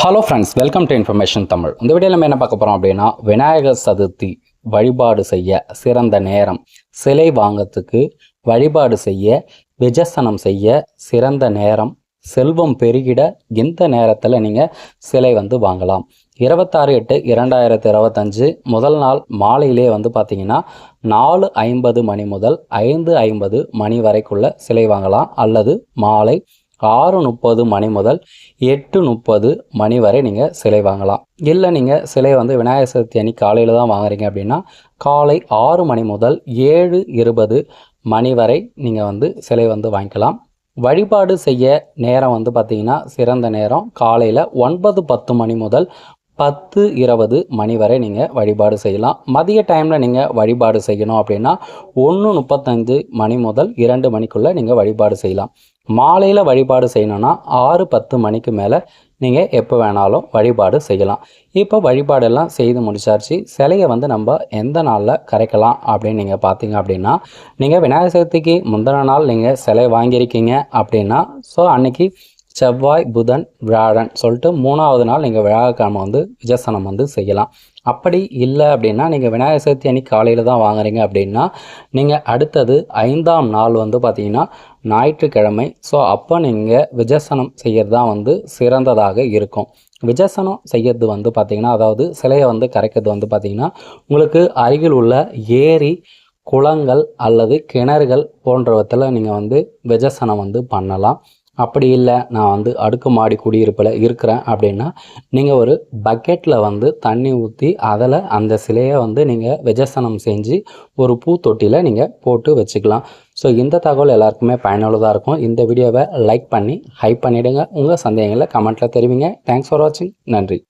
Hello friends welcome to information Tamil இந்த வீடியோவில் நம்ம என்ன பார்க்க போகிறோம் அப்படின்னா விநாயகர் சதுர்த்தி வழிபாடு செய்ய சிறந்த நேரம். சிலை வாங்கத்துக்கு வழிபாடு செய்ய விஜசனம் செய்ய சிறந்த நேரம். செல்வம் பெருகிட இந்த நேரத்தில் நீங்கள் சிலை வந்து வாங்கலாம்? இருபத்தாறு எட்டு இரண்டாயிரத்தி இருபத்தஞ்சு முதல் நாள் மாலையிலே வந்து பார்த்தீங்கன்னா நாலு ஐம்பது மணி முதல் ஐந்து ஐம்பது மணி வரைக்குள்ள சிலை வாங்கலாம். அல்லது மாலை ஆறு முப்பது மணி முதல் எட்டு முப்பது மணி வரை நீங்கள் சிலை வாங்கலாம். இல்லை நீங்கள் சிலை வந்து விநாயகர் சதுர்த்தி அன்னைக்கு காலையில் தான் வாங்குறீங்க அப்படின்னா காலை ஆறு மணி முதல் ஏழு இருபது மணி வரை நீங்கள் வந்து சிலை வந்து வாங்கிக்கலாம். வழிபாடு செய்ய நேரம் வந்து பார்த்திங்கன்னா சிறந்த நேரம் காலையில் ஒன்பது பத்து மணி முதல் பத்து இருபது மணி வரை நீங்கள் வழிபாடு செய்யலாம். மதிய டைமில் நீங்கள் வழிபாடு செய்யணும் அப்படின்னா ஒன்று முப்பத்தஞ்சு மணி முதல் இரண்டு மணிக்குள்ளே நீங்கள் வழிபாடு செய்யலாம். மாலையில் வழிபாடு செய்யணும்னா ஆறு பத்து மணிக்கு மேலே நீங்கள் எப்போ வேணாலும் வழிபாடு செய்யலாம். இப்போ வழிபாடெல்லாம் செய்து முடிச்சாச்சு. சிலையை வந்து நம்ம எந்த நாளில் கரைக்கலாம் அப்படின்னு நீங்கள் பார்த்தீங்க அப்படின்னா நீங்கள் விநாயகர் சதுர்த்திக்கு முந்தின நாள் நீங்கள் சிலை வாங்கியிருக்கீங்க அப்படின்னா ஸோ அன்னைக்கு செவ்வாய் புதன் வியாழன் சொல்லிட்டு மூணாவது நாள் நீங்கள் வியாழக்கிழமை வந்து விஜசனம் வந்து செய்யலாம். அப்படி இல்லை அப்படின்னா நீங்கள் விநாயகர் சதுர்த்தி அன்னைக்கு காலையில் தான் வாங்குறீங்க அப்படின்னா நீங்கள் அடுத்தது ஐந்தாம் நாள் வந்து பார்த்தீங்கன்னா ஞாயிற்றுக்கிழமை. ஸோ அப்போ நீங்கள் விஜசனம் செய்கிறது தான் வந்து சிறந்ததாக இருக்கும். விஜசனம் செய்யறது வந்து பார்த்திங்கன்னா அதாவது சிலையை வந்து கரைக்கிறது வந்து பார்த்திங்கன்னா உங்களுக்கு அருகில் உள்ள ஏரி குளங்கள் அல்லது கிணறுகள் போன்றவற்றில் நீங்கள் வந்து விஜசனம் வந்து பண்ணலாம். அப்படி இல்லை நான் வந்து அடுக்குமாடி குடியிருப்பில் இருக்கிறேன் அப்படின்னா நீங்கள் ஒரு பக்கெட்டில் வந்து தண்ணி ஊற்றி அதில் அந்த சிலையை வந்து நீங்கள் விஜசனம் செஞ்சு ஒரு பூத்தொட்டியில் நீங்கள் போட்டு வச்சுக்கலாம். ஸோ இந்த தகவல் எல்லாருக்குமே பயனுள்ளதாக இருக்கும். இந்த வீடியோவை லைக் பண்ணி ஹைப் பண்ணிவிடுங்க உங்கள் சந்தேகங்களை கமெண்ட்டில் தெரிவிங்க. தேங்க்ஸ் ஃபார் வாட்சிங் நன்றி.